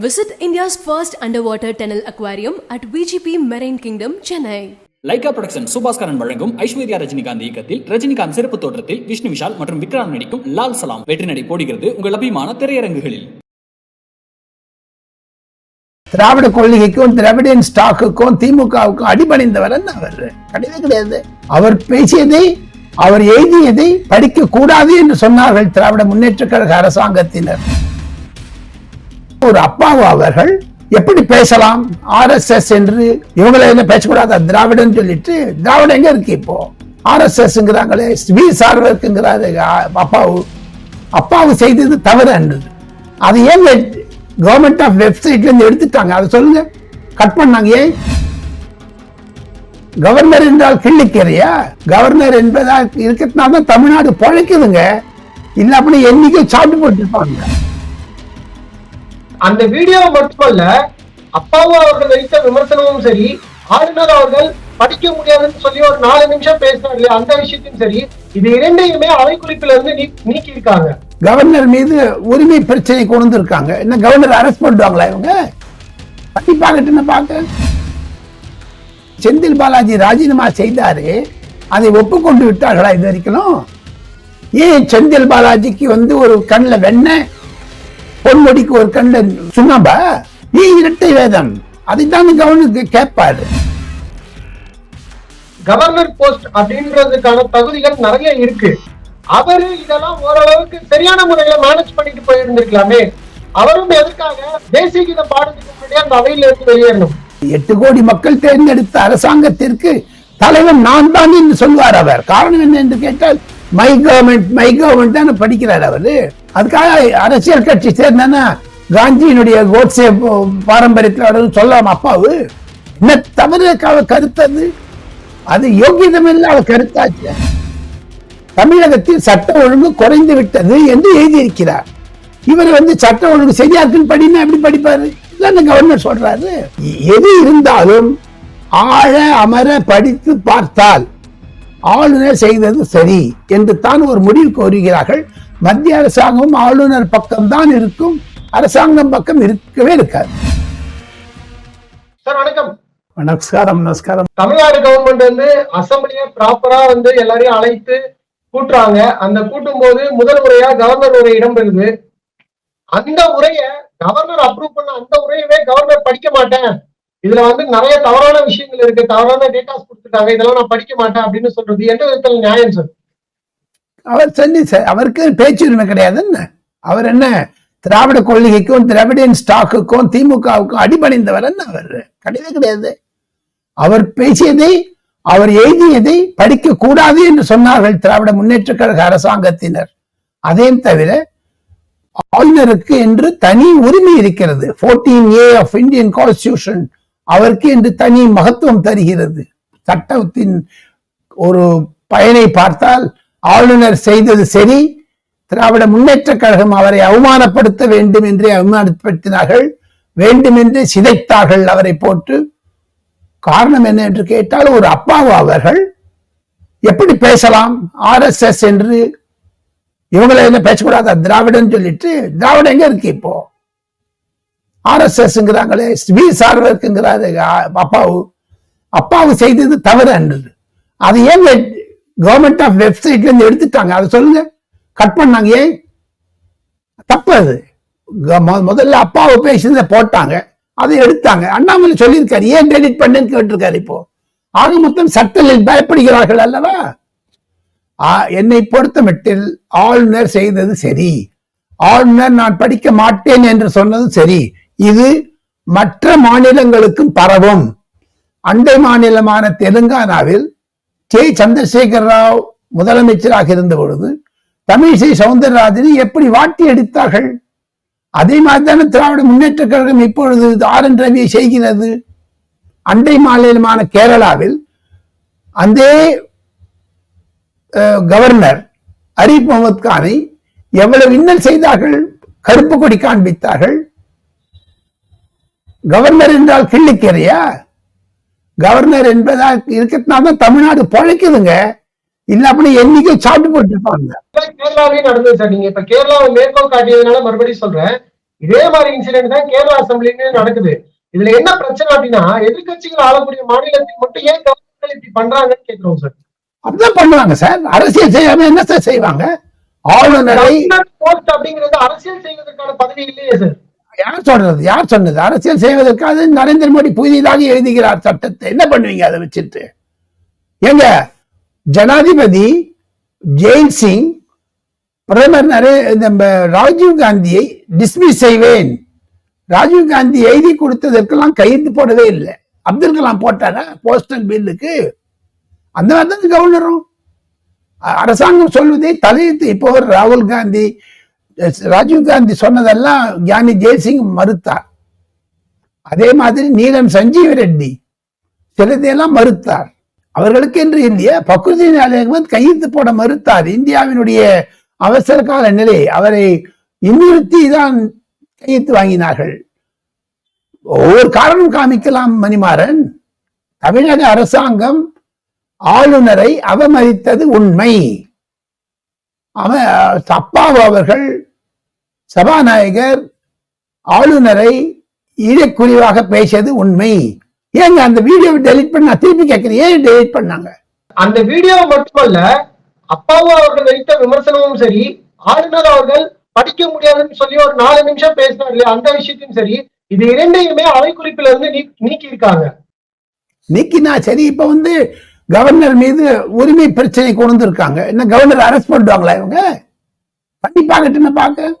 Visit India's first underwater tunnel aquarium at VGP Marine Kingdom, Chennai. Lyca production Subaskaran வழங்கும் ஐஸ்வர்யா ரஜினிகாந்த் இயக்கத்தில் ரஜினிகாந்த் சிறப்பு தோற்றத்தில் விஷ்ணு விஷால் மற்றும் விக்ராம் நடிக்கும் லால் சலாம் வெற்றி நடை போடுகிறது உங்கள் அபிமான திரையரங்குகளில். திராவிட கொள்கைக்கும் திராவிடன் ஸ்டாக்குக்கும் திமுகவுக்கும் அடிபணிந்தவர் அவர்? கிடையவே கிடையாது. அவர் பேசியதை அவர் எழுதியதை படிக்க கூடாது என்று சொன்னார்கள் திராவிட முன்னேற்ற கழக அரசாங்கத்தினர். ஒரு அப்பாவு அவர்கள் எப்படி பேசலாம்? ஆர்எஸ்எஸ் என்று இவங்களை என்ன பேசக்கூடாது? திராவிடன் சொல்லிட்டு திராவிடம் எங்க இருக்கு இப்போ? ஆர்எஸ்எஸ்ங்கிறாங்களே வி சார்வர்க்குங்கிறாரு அப்பாவு. அப்பாவு செய்தது தவறு அது ஏன் கவர்மெண்ட் ஆஃப் வெப்சைட்ல இருந்து எடுத்துட்டாங்க? அதை சொல்லுங்க. கட் பண்ணாங்க ஏன்? கவர்னர் என்றால் கிள்ளிக்கரையா? கவர்னர் என்பதா இருக்கிறதுனால தான் தமிழ்நாடு பொழைக்குதுங்க. இல்ல அப்படி என்னைக்கு சாப்பிட்டு போட்டுருப்பாங்க. அந்த வீடியோ மட்டுமல்ல அப்பாவு அவர்கள் வைத்த விமர்சனமும் சரி ஆளுநர் அவர்கள் படிக்க முடியாதுன்னு சொல்லி ஒரு நாலு நிமிஷம் பேசினார் இல்லையா? அந்த விஷயத்தையும் சரி இது இரண்டையுமே அவை குறிப்பில இருந்து நீ- நீக்கி இருக்காங்க கவர்னர் மீது உரிமை பிரச்சனை கொண்டு இருக்காங்க. என்ன கவர்னர் அரெஸ்ட் பண்ணுவாங்களா இவங்க? பட்டி பார்க்க? செந்தில் பாலாஜி ராஜினாமா செய்தாரு அதை ஒப்புக்கொண்டு விட்டார்களா இது வரைக்கும்? ஏன் செந்தில் பாலாஜிக்கு வந்து ஒரு கண்ணில் வெண்ணெய் பொன்முடிக்கு ஒரு கண்ணில் சுண்ணாம்பா? ஏன் இரட்டை வேதம். அதைத்தான் கவர்னர் கேட்பாரு கவர்னர் போஸ்ட் அப்படின்றதுக்கான தகுதிகள் நிறைய இருக்கு. அவரு இதெல்லாம் ஓரளவுக்கு சரியான முறையில மேனேஜ் பண்ணிட்டு போயிருந்திருக்கலாமே. அவரும் எதுக்காக தேசிய கீதம் பாடுறதுக்கு முன்னாடியே அந்த அவையில இருந்து வெளியேறணும். எட்டு கோடி மக்கள் தேர்ந்தெடுத்த அரசாங்கத்திற்கு தலைவன் நான் தான் என்று சொல்வார் அவர். காரணம் என்ன என்று கேட்டால் மை கவர்மெண்ட் மை கவர்மெண்ட் தானே படிக்கிறார் அவரு. அதுக்காக அரசியல் கட்சி சேர்ந்தனா காந்தியினுடைய கோட்ஸே பாரம்பரியத்தில் சொல்லலாம் அப்பாவு. என்ன தவறு கருத்தது? அது யோகியதமில்லை இல்லாத கருத்தாச்சு. தமிழகத்தில் சட்ட ஒழுங்கு குறைந்து விட்டது என்று எழுதியிருக்கிறார். இவர் வந்து சட்ட ஒழுங்கு சரியா இருக்குன்னு படினா எப்படி படிப்பாரு? இல்லைன்னு கவர்னர் சொல்றாரு. எது இருந்தாலும் ஆழ அமர படித்து பார்த்தால் ஆளுநர் செய்தது சரி என்று தான் ஒரு முடிவுக்கு வருகிறார்கள் மத்திய அரசாங்கம் ஆளுநர் பக்கம்தான் இருக்கும். அரசாங்கம் பக்கம் இருக்கவே இருக்காது. சார் வணக்கம். நமஸ்காரம் நமஸ்காரம். தமிழ்நாடு கவர்மெண்ட் வந்து அசம்பிளிய ப்ராப்பரா வந்து எல்லாரையும் அழைத்து கூட்டுறாங்க. அந்த கூட்டும் போது முதல் முறையா கவர்னர் உரை இடம்பெறுது. அந்த உரைய கவர்னர் அப்ரூவ் பண்ண அந்த உரையவே கவர்னர் படிக்க மாட்டேன். இதுல வந்து நிறைய தவறான விஷயங்கள் இருக்கு. தவறான டேட்டாஸ் கொடுத்துட்டாங்க. இதெல்லாம் நான் படிக்க மாட்டேன் அப்படின்னு சொல்றது எந்த விதத்துல நியாயம் சார்? அவர் சொல்லி சார் அவருக்கு பேச்சுரிமை கிடையாது என்ன? அவர் என்ன? திராவிட கொள்கைக்கும் திராவிடன் ஸ்டாக்குக்கும் திமுகவுக்கும் அடிபணிந்தவர் என்ன அவர்? கிடையவே கிடையாது. அவர் பேசியதை அவர் எழுதியதை படிக்க கூடாது என்று சொன்னார்கள் திராவிட முன்னேற்ற கழக அரசாங்கத்தினர். அதையும் தவிர ஆளுநருக்கு என்று தனி உரிமை இருக்கிறது. 14 ஏ ஆஃப் இந்தியன் கான்ஸ்டிடியூஷன் அவருக்கு என்று தனி மகத்துவம் தருகிறது. சட்டத்தின் ஒரு பயனை பார்த்தால் ஆளுநர் செய்தது சரி. திராவிட முன்னேற்ற கழகம் அவரை அவமானப்படுத்த வேண்டும் என்றே அவமானப்படுத்தினார்கள். வேண்டுமென்றே சிதைத்தார்கள் அவரை போட்டு காரணம் என்ன என்று கேட்டால் ஒரு அப்பாவு அவர்கள். எப்படி பேசலாம்? ஆர்எஸ்எஸ் என்று இவங்களை என்ன பேசக்கூடாது? திராவிடன் சொல்லிட்டு திராவிடம் எங்க இருக்கு இப்போ? ஆர்எஸ்எஸ்ங்கிறாங்களே வி சார்வர்க்குங்கிறாரு அப்பாவு. அப்பாவு செய்தது தவறு அன்றது. அது ஏன் கவர்மெண்ட் ஆஃப் வெப்சைட்ல இருந்து எடுத்துட்டாங்க? அதை சொல்லுங்க. கட் பண்ணாங்க ஏன்? தப்பு அது. க- முதல்ல அப்பாவை பேசினதை போட்டாங்க. அதை எடுத்தாங்க. அண்ணாமலை சொல்லியிருக்காரு. ஏன் டெலிட் பண்ணுன்னு கேட்டிருக்காரு இப்போ. ஆக மொத்தம் சட்டத்தில் பயப்படுகிறார்கள் அல்லவா? ஆ, என்னை பொறுத்தமட்டில் ஆளுநர் செய்தது சரி. ஆளுநர் நான் படிக்க மாட்டேன் என்று சொன்னதும் சரி. இது மற்ற மாநிலங்களுக்கும் பரவும். அண்டை மாநிலமான தெலுங்கானாவில் கே. சந்திரசேகர் ராவ் முதலமைச்சராக இருந்த பொழுது தமிழிசை சவுந்தரராஜனை எப்படி வாட்டி எடுத்தார்கள் அதே மாதிரி தானே திராவிட முன்னேற்ற கழகம் இப்பொழுது ஆர் என் ரவியை செய்கிறது. அண்டை மாநிலமான கேரளாவில் அந்த அஹ், கவர்னர் அரீப் முகமது கானை எவ்வளவு இன்னல் செய்தார்கள்? கருப்பு கொடி காண்பித்தார்கள். கவர்னர் என்றால் கிள்ளிக்கரையா? கவர்னர் என்பதா இருக்கிறதுனால தான் தமிழ்நாடு பொழைக்குதுங்க. இல்ல அப்படி என்னைக்கும் சாப்பிட்டு போட்டு இருப்பாங்க கேரளாவே நடந்தது சார். நீங்க இப்ப கேரளாவை மேற்கோள் காட்டியதுனால மறுபடியும் சொல்றேன். இதே மாதிரி இன்சிடென்ட் தான் கேரளா அசம்பிளின்னு நடக்குது. இதுல என்ன பிரச்சனை அப்படின்னா எதிர்க்கட்சிகள் ஆளக்கூடிய மாநிலத்தில் மட்டும் ஏன் கவர்மெண்ட் இப்படி பண்றாங்கன்னு கேக்குறோம் சார். அப்படிதான் பண்ணுவாங்க சார். அரசியல் செய்யாம என்ன சார் செய்வாங்க? ஆளுநரை அப்படிங்கிறது அரசியல் செய்வதற்கான பதவி இல்லையே சார். யார் சொல்றது யார் சொன்னது? அரசியல் செய்வதற்காக நரேந்திர மோடி புதிதாக எழுதுகிறார் சட்டத்தை. என்ன பண்ணுவீங்க அதை வச்சுட்டு? எங்க ஜனாதிபதி ஜெயில் சிங் பிரதமர் நரே நம்ம ராஜீவ் காந்தியை டிஸ்மிஸ் செய்வேன். ராஜீவ் காந்தி எழுதி கொடுத்ததற்கெல்லாம் கையெழுத்து போடவே இல்லை. அப்துல் கலாம் போட்டாரா? போஸ்டல் பில்லுக்கு அந்த மாதிரி தான் கவர்னரும் அரசாங்கம் சொல்வதை தலையெழுத்து. இப்போ ராகுல் காந்தி ராஜீவ் காந்தி சொன்னதெல்லாம் ஞானி ஜெய்சிங் மறுத்தார். அதே மாதிரி நீலம் சஞ்சீவ ரெட்டி சிலதையெல்லாம் மறுத்தார். அவர்களுக்கு என்று இல்லையா பக்ருதீன் அலி அகமது கையெழுத்து போட மறுத்தார். இந்தியாவினுடைய அவசர கால நிலை அவரை இன்னிறுத்தி தான் கையெழுத்து வாங்கினார்கள். ஒவ்வொரு காரணம் காமிக்கலாம் மணிமாறன். தமிழக அரசாங்கம் ஆளுநரை அவமதித்தது உண்மை. அவன் அப்பாவு அவர்கள் சபாநாயகர் ஆளுநரை ஈழக்குறிவாக பேசியது உண்மை. ஏங்க அந்த வீடியோவை டெலிட் பண்ண திருப்பி கேட்கிறேன் ஏன் டெலிட் பண்ணாங்க? அந்த வீடியோ மட்டுமல்ல அப்பாவு அவர்கள் வைத்த விமர்சனமும் சரி ஆளுநர் அவர்கள் படிக்க முடியாதுன்னு சொல்லி ஒரு நாலு நிமிஷம் பேசினார் இல்லையா அந்த விஷயத்தையும் சரி இது இரண்டையுமே அவை குறிப்பில இருந்து நீக்கி இருக்காங்க நீக்கினா சரி இப்ப வந்து கவர்னர் மீது உரிமை பிரச்சனை கொண்டு இருக்காங்க என்ன கவர்னர் அரெஸ்ட் பண்ணுவாங்களா இவங்க? கண்டிப்பாக பார்க்கட்டுன்னு பார்க்க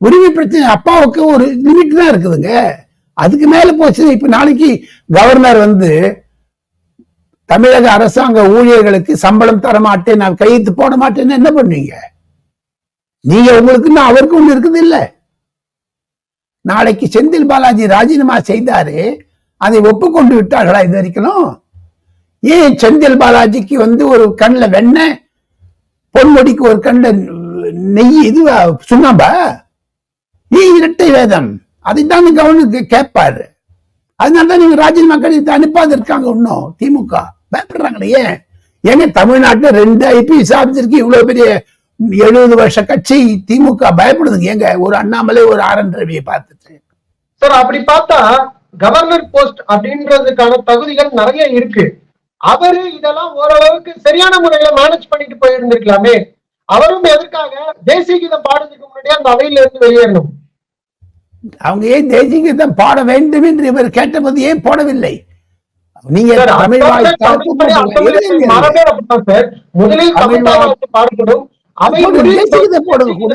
உரிமை பிரச்சனை அப்பாவுக்கு ஒரு லிமிட் தான் இருக்குதுங்க. அதுக்கு மேல போச்சு இப்ப நாளைக்கு கவர்னர் வந்து தமிழக அரசாங்க ஊழியர்களுக்கு சம்பளம் தர மாட்டேன் நான் கையெழுத்து போட மாட்டேன்னு என்ன பண்ணுவீங்க? நீங்க உங்களுக்கு அவருக்கு ஒண்ணு இருக்குது இல்ல. நாளைக்கு செந்தில் பாலாஜி ராஜினாமா செய்தாரு அதை ஒப்புக்கொண்டு விட்டார்களா இது வரைக்கும்? ஏன் செந்தில் பாலாஜிக்கு வந்து ஒரு கண்ணில் வெண்ணெய் பொன்முடிக்கு ஒரு கண்ணில் நெய் இது சுண்ணாம்பா? ஏன் இரட்டை வேதம். அதைத்தான் கவர்னருக்கு கேட்பாரு. அதனால தான் நீங்க ராஜினாமா கடிதத்தை அனுப்பாது இருக்காங்க இன்னும் திமுக. பயப்படுறாங்களே ஏன்? ஏங்க தமிழ்நாட்டுல ரெண்டு ஐபிஎஸ் ஆஃபீஸருக்கு இவ்வளவு பெரிய எழுபது வருஷ கட்சி திமுக பயப்படுதுங்க. ஏங்க ஒரு அண்ணாமலை ஒரு ஆர் என் ரவியை பார்த்துட்டு. சார் அப்படி பார்த்தா கவர்னர் போஸ்ட் அப்படின்றதுக்கான தகுதிகள் நிறைய இருக்கு. அவரு இதெல்லாம் ஓரளவுக்கு சரியான முறையில மேனேஜ் பண்ணிட்டு போயிருந்திருக்கலாமே. அவரும் எதற்காக தேசிய கீதம் பாடுறதுக்கு முன்னாடியே அந்த அவையில இருந்து வெளியேறணும்? அவங்க ஏன் தேசிய கீதம் பாட வேண்டும் என்று இவர் கேட்டபோது ஏன் போடவில்லை? நீங்க. முதலில் பாடப்படும் அவை போடுங்க, முடிவில் தேசிய கீதம் போடுங்க. கூட.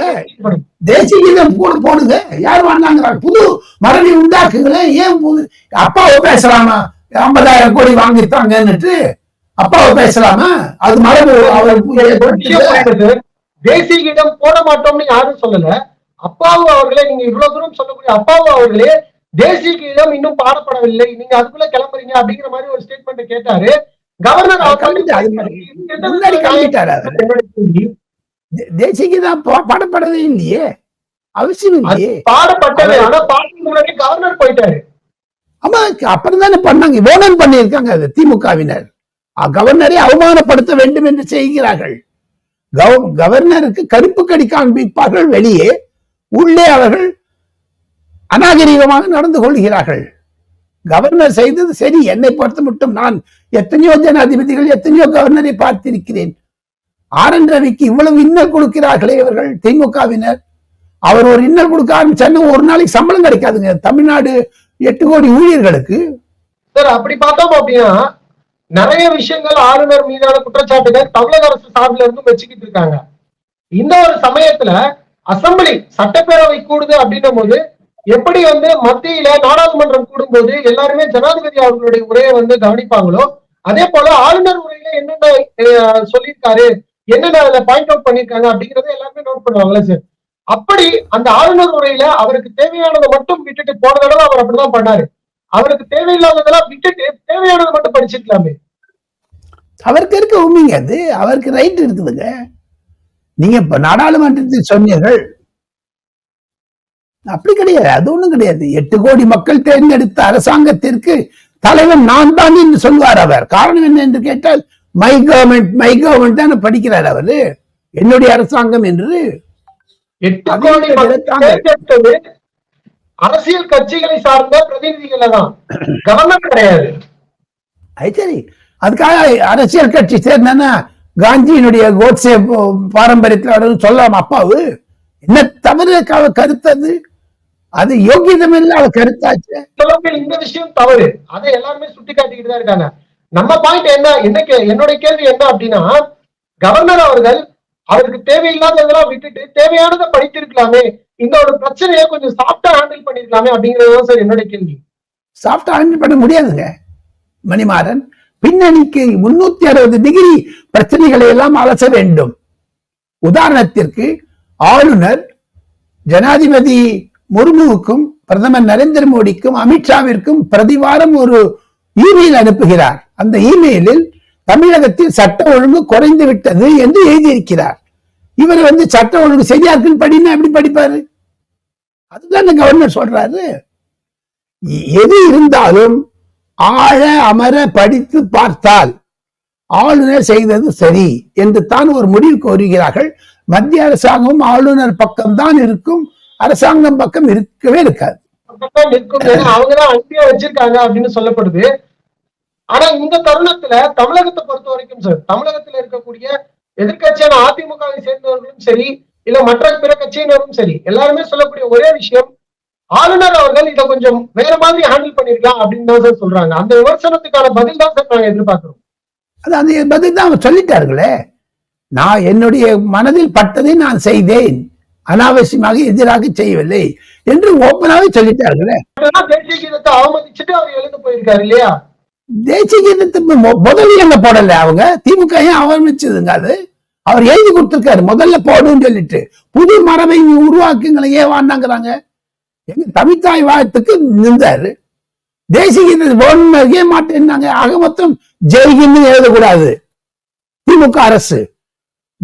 போடுங்க. யார் வேண்டாங்கிறாங்க புது மரபை உண்டாக்குங்களேன் ஏன் புது அப்பாவை பேசலாமா? ஐம்பதாயிரம் கோடி வாங்கிட்டாங்கன்னுட்டு அப்பாவை பேசலாமா? அது மரபு அவர் ஒரு விஷயம் புரியுது. தேசிய கீதம் போட மாட்டோம்னு யாரும் சொல்லல. அப்பாவு அவர்களே நீங்க இவ்வளவு தூரம் சொல்லக்கூடிய அப்பாவு அவர்களே தேசிய கீதம் இன்னும் பாடப்படவில்லை. நீங்க அதுக்குள்ள கிளம்புறீங்க அப்படிங்கிற மாதிரி ஒரு ஸ்டேட்மெண்ட் கேட்டாரு. கவர்னர் தேசிய கீதம் பாடப்படவே இல்லையே. அவசியம் பாடப்பட்டது. ஆனா பாடத்துக்கு முன்னாடி கவர்னர் போயிட்டாரு. ஆமா அப்புறம் தானே பண்ணாங்க. ஓனன் பண்ணியிருக்காங்க அது திமுகவினர். கவர்னரை அவமானப்படுத்த வேண்டும் என்று செய்கிறார்கள். கவர்னருக்கு கருப்பு கடி காண்பிப்பார்கள் வெளியே. உள்ளே அவர்கள் அநாகரிகமாக நடந்து கொள்கிறார்கள். கவர்னர் செய்தது சரி என்னை பொறுத்த மட்டும் நான் எத்தனையோ ஜனாதிபதிகள் எத்தனையோ கவர்னரை பார்த்திருக்கிறேன். ஆர் என் ரவிக்கு இவ்வளவு இன்னல் கொடுக்கிறார்களே இவர்கள் திமுகவினர். அவர் ஒரு இன்னல் கொடுக்க ஆரம்பிச்சாருன்னு ஒரு நாளைக்கு சம்பளம் கிடைக்காதுங்க. தமிழ்நாடு எட்டு கோடி ஊழியர்களுக்கு சார் அப்படி பார்த்தோம் அப்படின்னா நிறைய விஷயங்கள் ஆளுநர் மீதான குற்றச்சாட்டுகள் தமிழக அரசு சார்பில் இருந்தும் வச்சுக்கிட்டு இருக்காங்க. இந்த ஒரு சமயத்துல அசம்பிளி சட்டப்பேரவை கூடுது அப்படின்னும் போது எப்படி வந்து மத்தியில நாடாளுமன்றம் கூடும்போது எல்லாருமே ஜனாதிபதி அவர்களுடைய உரையை வந்து கவனிப்பாங்களோ அதே போல ஆளுநர் உரையில என்னென்ன அஹ், சொல்லியிருக்காரு என்னென்ன அதுல பாயிண்ட் அவுட் பண்ணிருக்காங்க அப்படிங்கறத எல்லாருமே நோட் பண்ணுவாங்களா சார். அப்படி அந்த ஆளுநர் உரையில அவருக்கு தேவையானதை மட்டும் விட்டுட்டு போன தடவை அவர் அப்படிதான் பண்ணாரு. அவருக்கு தேவையில்லாததெல்லாம் விட்டுட்டு தேவையானதை மட்டும் படிச்சுக்கலாமே. அவருக்கு இருக்க உண்மைங்க அது. அவருக்கு ரைட் இருக்குதுங்க. நீங்க இப்ப நாடாளுமன்றத்தில் சொன்னீர்கள். அப்படி கிடையாது. அது ஒண்ணும் கிடையாது. எட்டு கோடி மக்கள் தேர்ந்தெடுத்த அரசாங்கத்திற்கு தலைவன் நான் தான் என்று சொல்வார் அவர். காரணம் என்ன என்று கேட்டால் மை கவர்மெண்ட் மை கவர்மெண்ட் தான் படிக்கிறார் அவரு. என்னுடைய அரசாங்கம் என்று. எட்டு கோடி. தேர்ந்தெடுத்தது அரசியல் கட்சிகளை சார்ந்த பிரதிநிதிகளை தான். கவர்னர் கிடையாது. அது சரி. அதுக்காக அரசியல் கட்சி சேர்ந்தா காந்தியினுடைய கோட்ஸே பாரம்பரியத்தில் சொல்லலாம் அப்பாவு. என்ன தவறு கருத்தது அது? யோகியதம் இல்லை அவ கருத்தாச்சு. இந்த விஷயம் தவறு. அதை எல்லாருமே சுட்டி காட்டிக்கிட்டு தான் இருக்காங்க. நம்ம பாயிண்ட் என்ன? என்ன என்னுடைய கேள்வி என்ன அப்படின்னா கவர்னர் அவர்கள் அவருக்கு தேவையில்லாததெல்லாம் விட்டுட்டு தேவையானதை படித்திருக்கலாமே. இந்த ஒரு பிரச்சனையை கொஞ்சம் சாஃப்டா ஹேண்டில் பண்ணிருக்கலாமே அப்படிங்கறது சார் என்னுடைய கேள்வி. சாஃப்டா ஹேண்டில் பண்ண முடியாதுங்க மணிமாறன். பின்னணிக்கு முன்னூத்தி அறுபது டிகிரி பிரச்சனைகளை எல்லாம் அலச வேண்டும். உதாரணத்திற்கு ஆளுநர் ஜனாதிபதி முர்முவுக்கும் பிரதமர் நரேந்திர மோடிக்கும் அமித்ஷாவிற்கும் பிரதிவாரம் ஒரு இமெயில் அனுப்புகிறார். அந்த இமெயிலில் தமிழகத்தில் சட்ட ஒழுங்கு குறைந்து விட்டது என்று எழுதியிருக்கிறார். இவர் வந்து சட்ட ஒழுங்கு சரியா இருக்குன்னு படினா எப்படி படிப்பாரு? அதுதான் கவர்னர் சொல்றாரு. எது இருந்தாலும் ஆழ அமர படித்து பார்த்தால் ஆளுநர் செய்தது சரி என்று தான் ஒரு முடிவுக்கு வருகிறார்கள் மத்திய அரசாங்கம் ஆளுநர் பக்கம் தான் இருக்கும். அரசாங்கம் பக்கம் இருக்கவே இருக்காது. அவங்கதான் அங்கேயே வச்சிருக்காங்க அப்படின்னு சொல்லப்படுது. ஆனா இந்த தருணத்துல தமிழகத்தை பொறுத்த வரைக்கும் சார் தமிழகத்துல இருக்கக்கூடிய எதிர்க்கட்சியான அதிமுகவை சேர்ந்தவர்களும் சரி இல்ல மற்ற பிற கட்சியினரும் சரி எல்லாருமே சொல்லக்கூடிய ஒரே விஷயம் ஆளுநர் அவர்கள் இதை கொஞ்சம் வேற மாதிரி ஹேண்டில் பண்ணிருக்கலாம் அப்படின்னு தான் சார் சொல்றாங்க. அந்த விமர்சனத்துக்கான பதில் தான் சார் நாங்க எதிர்பார்க்கிறோம். அது அந்த பதில் தான் அவங்க சொல்லிட்டார்களே நான் என்னுடைய மனதில் பட்டதை நான் செய்தேன். அனாவசியமாக எதிராக செய்யவில்லை என்று ஓப்பனாவே சொல்லிட்டார்களே தேசிய கீதத்தை அவமதிச்சுட்டு அவர் எழுந்து போயிருக்காரு இல்லையா? தேசிய கீதத்தை மொ- முதல்ல போடல அவங்க? திமுக ஏன் அவமதிச்சதுங்க அது? அவர் எழுதி கொடுத்திருக்காரு முதல்ல போடுன்னு சொல்லிட்டு. புது மரபை நீ உருவாக்குங்களை ஏன் வாண்டாங்கிறாங்க எங்க தமிழ்தாய் வாழ்த்துக்கு நின்றாரு. தேசிய கீதத்தை வேணும்னு மாட்டேன்னாங்க. ஆக மொத்தம் ஜெய்கின்னு எழுதக்கூடாது. திமுக அரசு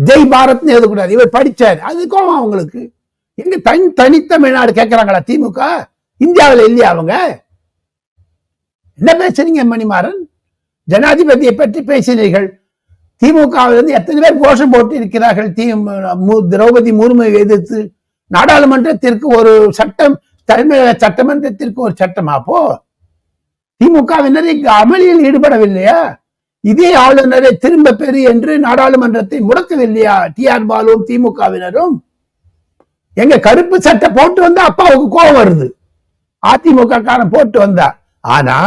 ஜெய் பாரத்னு எழுதக்கூடாது. இவர் படிச்சார். அது கோவம் அவங்களுக்கு. எங்க தனி தனித்தமிழ்நாடு கேட்கறாங்களா திமுக? இந்தியாவில் இல்லையா அவங்க? என்ன பேசுறீங்க மணிமாறன்? ஜனாதிபதியை பற்றி பேசினீர்கள். திமுகவில் இருந்து எத்தனை பேர் கோஷம் போட்டு இருக்கிறார்கள்? தி திரௌபதி முர்மை எதிர்த்து நாடாளுமன்றத்திற்கு ஒரு சட்டம் தலைமையக சட்டமன்றத்திற்கு ஒரு சட்டமா அப்போ? திமுகவினர் இங்கு அமளியில் ஈடுபடவில்லையா? இதே ஆளுநரை திரும்ப பெறு என்று நாடாளுமன்றத்தை முடக்கவில்லையா? டி. ஆர். பாலுவும் திமுகவினரும்? எங்க கருப்பு சட்டை போட்டு வந்தா அப்பாவுக்கு கோபம் வருது. அதிமுக காரன் போட்டு வந்தா. ஆனா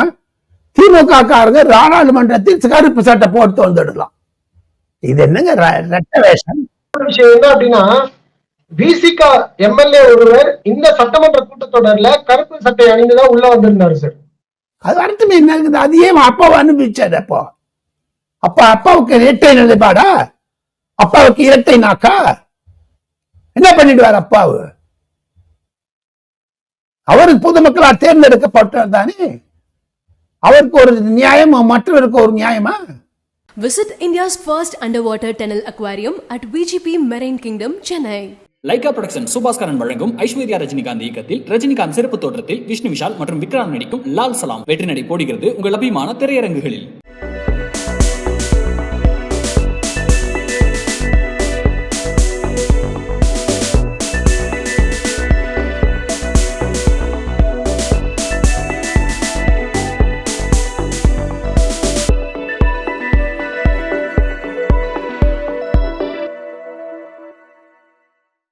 திமுக காரங்க நாடாளுமன்றத்தில் கருப்பு சட்டை போட்டு வந்துடலாம் இது என்னங்க ரெட்ட வேஷம் விஷயம் என்ன அப்படின்னா விசிக எம்எல்ஏ ஒருவர் இந்த சட்டமன்ற கூட்டத்தொடர்ல கருப்பு சட்டை அணிந்துதான் உள்ள வந்திருந்தாரு சார். அது அர்த்தம் என்ன இருக்குது? அது ஏன் அப்பாவை அனுபவிச்சாரு அப்போ? அப்பா அப்பாவுக்கு இரட்டை நிலைப்பாடா? அப்பாவுக்கு இரட்டை நாக்கா? என்ன பண்ணிடுவார் அப்பாவு? அவருக்கு பொதுமக்களால் தேர்ந்தெடுக்கப்பட்டவர் தானே? அவருக்கு ஒரு நியாயம் மற்றவருக்கு ஒரு நியாயமா Visit India's first underwater tunnel aquarium at VGP Marine Kingdom, Chennai. Lyca production Subaskaran வழங்கும் ஐஸ்வர்யா ரஜினிகாந்த் இயக்கத்தில் ரஜினிகாந்த் சிறப்பு தோற்றத்தில் விஷ்ணு விஷால் மற்றும் விக்ராந்த் நடிக்கும் லால் சலாம் வெற்றி நடை போடுகிறது உங்கள் அபிமான திரையரங்குகளில்